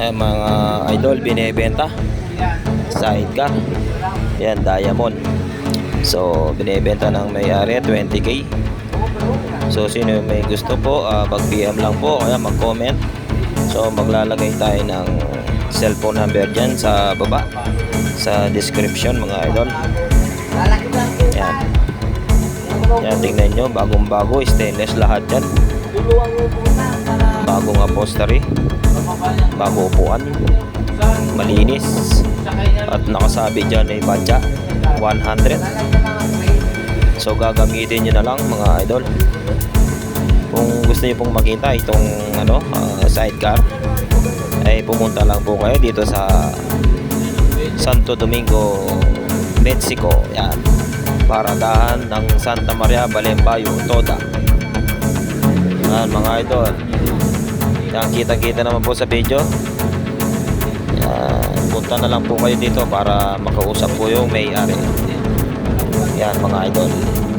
eh, mga idol binebenta. Sidecar. Yan diamond. So binebenta ng may-ari 20k so sino may gusto po ah, mag PM lang po kaya mag comment so maglalagay tayo ng cellphone number dyan sa baba sa description mga idol yan tingnan nyo bagong bago stainless lahat yan. Bagong upholstery. Bago upuan. Malinis. At nakasabi dyan ay badya 100 so gagamitin nyo na lang mga idol. Kung gusto niyo pong makita itong ano ah, sidecar ay pumunta lang po kayo dito sa Santo Domingo Mexico. Yan paradahan ng Santa Maria Balembayo Toda. Yan mga idol. Yan kita kita naman po sa video. Yan punta na lang po kayo dito para makausap po yung may-ari. Yan mga idol